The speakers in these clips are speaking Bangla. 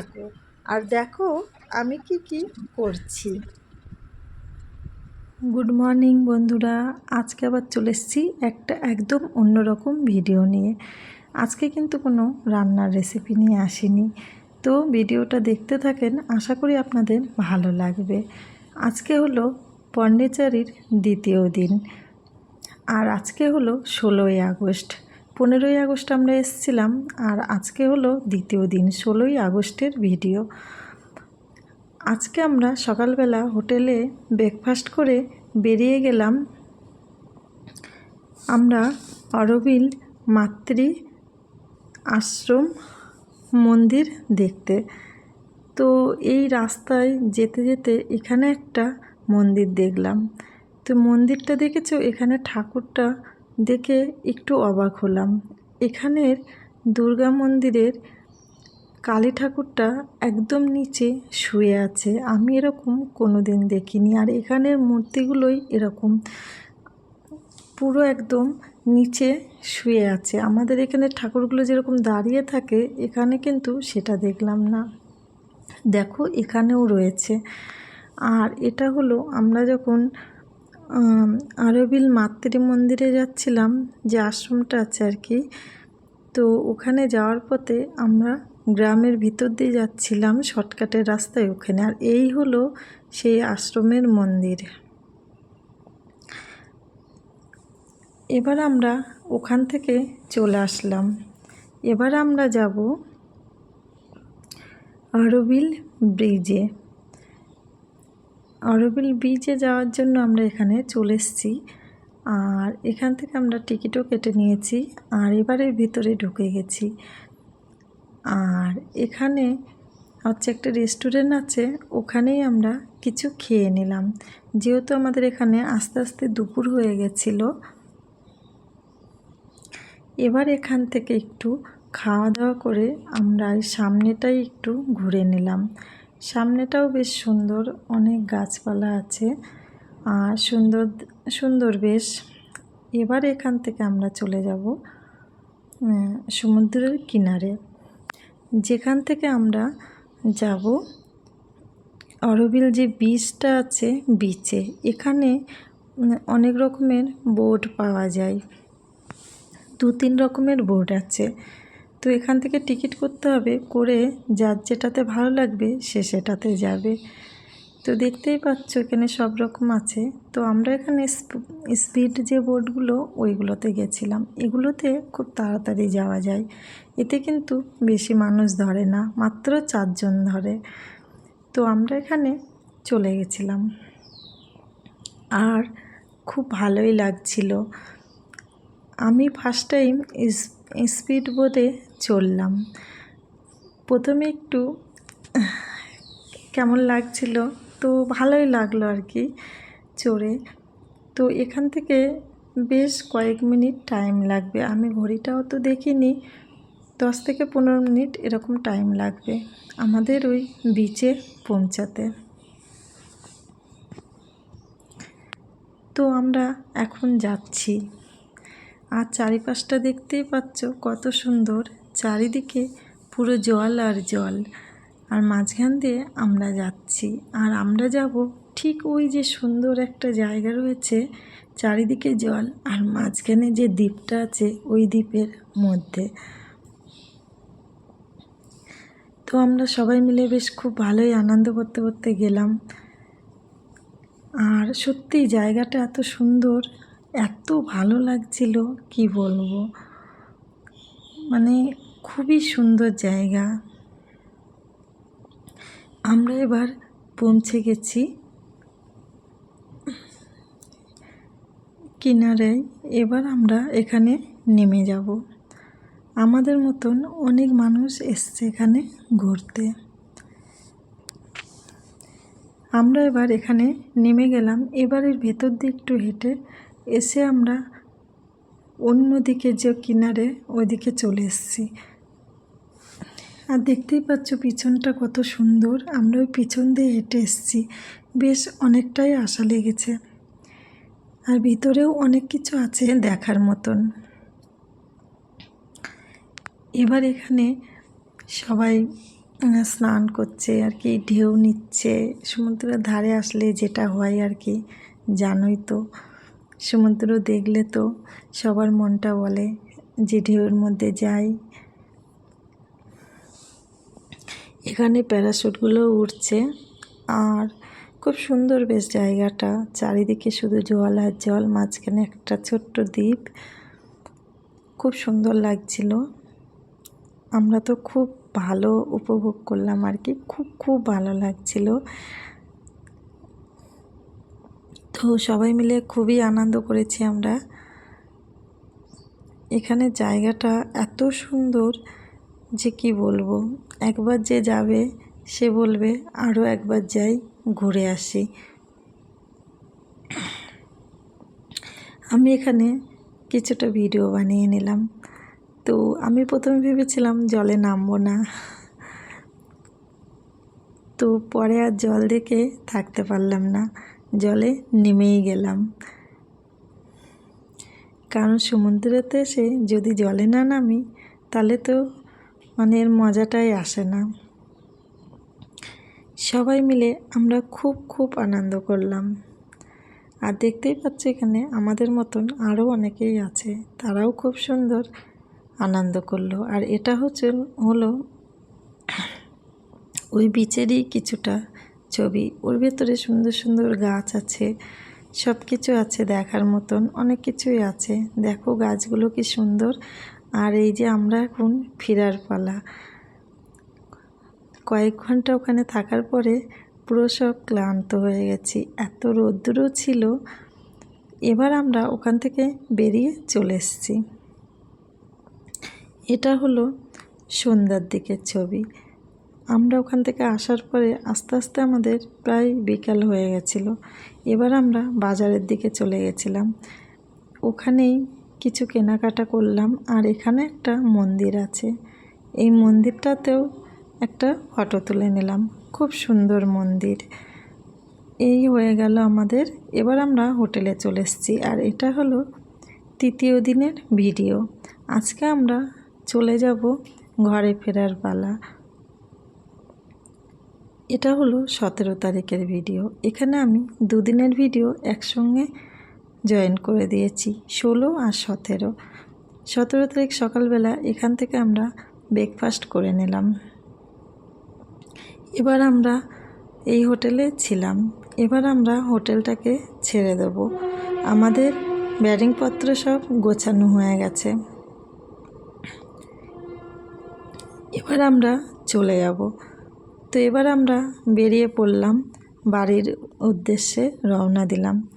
থাকো। আর দেখো, আমি কি কি করছি। গুড মর্নিং বন্ধুরা, আজকে আবার চলে এসেছি একটা একদম অন্যরকম ভিডিও নিয়ে। আজকে কিন্তু কোনো রান্নার রেসিপি নিয়ে আসিনি। তো ভিডিওটা দেখতে থাকেন, আশা করি আপনাদের ভালো লাগবে। আজকে হলো পন্ডিচারির দ্বিতীয় দিন। আর আজকে হলো ষোলোই আগস্ট। পনেরোই আগস্ট আমরা এসেছিলাম আর আজকে হলো দ্বিতীয় দিন, ষোলোই আগস্টের ভিডিও। আজকে আমরা সকালবেলা হোটেলে ব্রেকফাস্ট করে বেরিয়ে গেলাম। আমরা অরবিল মাতৃ আশ্রম মন্দির দেখতে। তো এই রাস্তায় যেতে যেতে এখানে একটা মন্দির দেখলাম। তো মন্দিরটা দেখেছ? এখানে ঠাকুরটা দেখে একটু অবাক হলাম। এখানের দুর্গা মন্দিরের কালী ঠাকুরটা একদম নিচে শুয়ে আছে। আমি এরকম কোনো দিন দেখিনি আর এখানের মূর্তিগুলোই এরকম। পুরো একদম নিচে শুয়ে আছে। আমাদের এখানে ঠাকুরগুলো যেরকম দাঁড়িয়ে থাকে, এখানে কিন্তু সেটা দেখলাম না। দেখো, এখানেও রয়েছে। আর এটা হলো আমরা যখন আরবিল মাতৃ মন্দিরে যাচ্ছিলাম, যে আশ্রমটা আছে আর কি। তো ওখানে যাওয়ার পথে আমরা গ্রামের ভিতর দিয়ে যাচ্ছিলাম শর্টকাটের রাস্তায় ওখানে, আর এই হলো সেই আশ্রমের মন্দির। এবার আমরা ওখান থেকে চলে আসলাম। এবার আমরা যাব অরবিল ব্রিজে। অরবিল বিচে যাওয়ার জন্য আমরা এখানে চলে এসেছি। আর এখান থেকে আমরা টিকিটও কেটে নিয়েছি আর এবারের ভিতরে ঢুকে গেছি। আর এখানে হচ্ছে একটা রেস্টুরেন্ট আছে, ওখানেই আমরা কিছু খেয়ে নিলাম। যেহেতু আমাদের এখানে আস্তে আস্তে দুপুর হয়ে গেছিল, এবার এখান থেকে একটু খাওয়া দাওয়া করে আমরা সামনেটাই একটু ঘুরে নিলাম। সামনেটাও বেশ সুন্দর, অনেক গাছপালা আছে। আর সুন্দর সুন্দর বেশ। এবার এখান থেকে আমরা চলে যাব সমুদ্রের কিনারে। যেখান থেকে আমরা যাব, অরবিল যে বীজটা আছে বিচে এখানে অনেক রকমের বোট পাওয়া যায়। দু তিন রকমের বোট আছে। তো এখান থেকে টিকিট করতে হবে করে যার যেটাতে ভালো লাগবে সে সেটাতে যাবে। তো দেখতেই পাচ্ছ এখানে সব রকম আছে। তো আমরা এখানে স্পিড যে বোটগুলো ওইগুলোতে গেছিলাম। এগুলোতে খুব তাড়াতাড়ি যাওয়া যায়। এতে কিন্তু বেশি মানুষ ধরে না, মাত্র চারজন ধরে। তো আমরা এখানে চলে গেছিলাম। আর খুব ভালোই লাগছিল। আমি ফার্স্ট টাইম স্পিড বোটে চললাম। প্রথমে একটু কেমন লাগছিল? তো ভালোই লাগল আর কি চড়ে। তো এখান থেকে বেশ কয়েক মিনিট টাইম লাগবে। আমি ঘড়িটাও তো দেখিনি, দশ থেকে পনেরো মিনিট এরকম টাইম লাগবে আমাদের ওই বিচে পৌঁছাতে। তো আমরা এখন যাচ্ছি। আর চারিপাশটা দেখতেই পাচ্ছ কত সুন্দর। চারিদিকে পুরো জল আর জল। আর মাঝখান দিয়ে আমরা যাচ্ছি। আর আমরা যাব ঠিক ওই যে সুন্দর একটা জায়গা রয়েছে, চারিদিকে জল। আর মাঝখানে যে দ্বীপটা আছে, ওই দ্বীপের মধ্যে। তো আমরা সবাই মিলে বেশ খুব ভালোই আনন্দ করতে করতে গেলাম। আর সত্যি জায়গাটা এত সুন্দর, এত ভালো লাগছিল, কি বলব? মানে খুবই সুন্দর জায়গা। আমরা এবার পৌঁছে গেছি কিনারে। এবার আমরা এখানে নেমে যাব। আমাদের মতন অনেক মানুষ এসছে এখানে ঘুরতে। আমরা এবার এখানে নেমে গেলাম। এবারের ভেতর দিয়ে একটু হেঁটে এসে আমরা অন্যদিকে যে কিনারে ওইদিকে চলে এসেছি। আর দেখতেই পাচ্ছ পিছনটা কত সুন্দর। আমরা ওই পিছন দিয়ে হেঁটে এসেছি। বেশ অনেকটাই আশা লেগেছে। আর ভিতরেও অনেক কিছু আছে দেখার মতন। এবার এখানে সবাই স্নান করছে আর কি, ঢেউ নিচ্ছে। সমুদ্রের ধারে আসলে যেটা হয় আর কি, জানোই তো। সমুদ্র দেখলে তো সবার মনটা বলে যে ঢেউয়ের মধ্যে যাই। এখানে প্যারাশুটগুলো উঠছে আর খুব সুন্দর বেশ জায়গাটা। চারিদিকে শুধু জল আর জল, মাঝখানে একটা ছোট্ট দ্বীপ। খুব সুন্দর লাগছিল। আমরা তো খুব ভালো উপভোগ করলাম আর কি, খুব খুব ভালো লাগছিল। তো সবাই মিলে খুবই আনন্দ করেছি আমরা। এখানে জায়গাটা এত সুন্দর। যে কি বলব? একবার যে যাবে, সে বলবে আরও একবার যাই, ঘুরে আসি। আমি এখানে কিছুটা ভিডিও বানিয়ে নিলাম। তো আমি প্রথমে ভেবেছিলাম জলে নামবো না। তো পরে আর জল দেখে থাকতে পারলাম না। জলে নেমেই গেলাম। কারণ সমুদ্রেতে এসে যদি জলে না নামি, তাহলে তো মানে এর মজাটাই আসে না। সবাই মিলে আমরা খুব খুব আনন্দ করলাম। আর দেখতেই পাচ্ছি এখানে আমাদের মতন আরও অনেকেই আছে, তারাও খুব সুন্দর আনন্দ করল। আর এটা হচ্ছে, হলো ওই বিচেরই কিছুটা ছবি। ওর ভেতরে সুন্দর সুন্দর গাছ আছে সব কিছু আছে দেখার মতন, অনেক কিছুই আছে। দেখো গাছগুলো কি সুন্দর। আর এই যে আমরা এখন ফেরার পালা। কয়েক ঘণ্টা ওখানে থাকার পরে পুরো সব ক্লান্ত হয়ে গেছি। এত রৌদ্রও ছিল। এবার আমরা ওখান থেকে বেরিয়ে চলে এসেছি। এটা হলো সন্ধ্যার দিকের ছবি। আমরা ওখান থেকে আসার পরে আস্তে আস্তে আমাদের প্রায় বিকাল হয়ে গেছিল। এবার আমরা বাজারের দিকে চলে গেছিলাম। ওখানেই কিছু কেনাকাটা করলাম আর এখানে একটা মন্দির আছে। এই মন্দিরটাতেও একটা ফটো তুলে নিলাম। খুব সুন্দর মন্দির। এই হয়ে গেল আমাদের। এবার আমরা হোটেলে চলে এসেছি আর এটা হলো তৃতীয় দিনের ভিডিও। আজকে আমরা চলে যাব ঘরে ফেরার পালা। এটা হলো সতেরো তারিখের ভিডিও। এখানে আমি দুদিনের ভিডিও একসঙ্গে জয়েন করে দিয়েছি, ষোলো আর সতেরো। সতেরো তারিখ সকালবেলা এখান থেকে আমরা ব্রেকফাস্ট করে নিলাম। এবার আমরা এই হোটেলে ছিলাম। এবার আমরা হোটেলটাকে ছেড়ে দেব। আমাদের ব্যারিংপত্র সব গোছানো হয়ে গেছে। এবার আমরা চলে যাব। তো এবার আমরা বেরিয়ে পড়লাম, বাড়ির উদ্দেশ্যে রওনা দিলাম।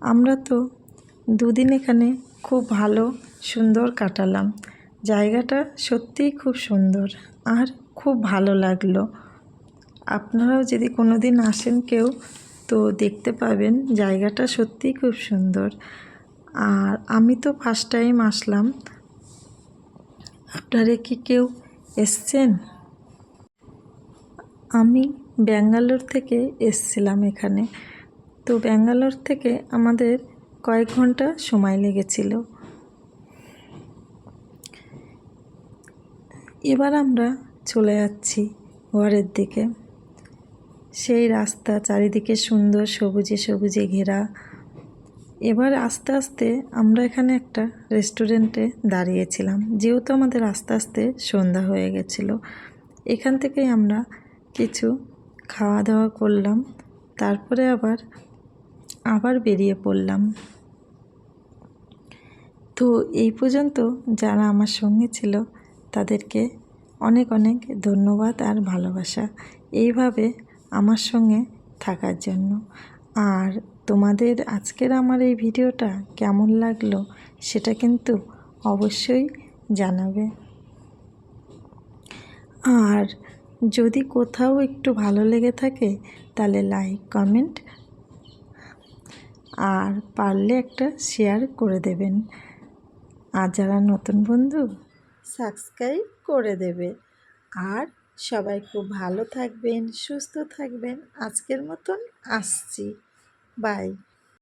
আমরা তো দুদিন এখানে খুব ভালো, সুন্দর কাটালাম। জায়গাটা সত্যিই খুব সুন্দর আর খুব ভালো লাগল। আপনারাও যদি কোনো দিন আসেন কেউ, তো দেখতে পাবেন জায়গাটা সত্যিই খুব সুন্দর। আর আমি তো ফার্স্ট টাইম আসলাম। আপনারা কি কেউ এসছেন? আমি ব্যাঙ্গালোর থেকে এসছিলাম এখানে। তো ব্যাঙ্গালোর থেকে আমাদের কয়েক ঘণ্টা সময় লেগেছিল। এবার আমরা চলে যাচ্ছি ঘরের দিকে। সেই রাস্তা চারিদিকে সুন্দর সবুজে সবুজে ঘেরা। এবার আস্তে আস্তে আমরা এখানে একটা রেস্টুরেন্টে দাঁড়িয়েছিলাম। যেহেতু আমাদের আস্তে আস্তে সন্ধ্যা হয়ে গেছিল, এখান থেকেই আমরা কিছু খাওয়া দাওয়া করলাম। তারপরে আবার আবার বেরিয়ে পড়লাম। তো এই পর্যন্ত যারা আমার সঙ্গে ছিল, তাদেরকে অনেক অনেক ধন্যবাদ আর ভালোবাসা। এইভাবে আমার সঙ্গে থাকার জন্য। আর তোমাদের আজকের আমার এই ভিডিওটা কেমন লাগল, সেটা কিন্তু অবশ্যই জানাবে। আর যদি কোথাও একটু ভালো লেগে থাকে, তাহলে লাইক কমেন্ট আর পারলে একটা শেয়ার করে দেবেন। আর যারা নতুন বন্ধু সাবস্ক্রাইব করে দেবে। আর সবাই খুব ভালো থাকবেন, সুস্থ থাকবেন। আজকের মতন আসছি। বাই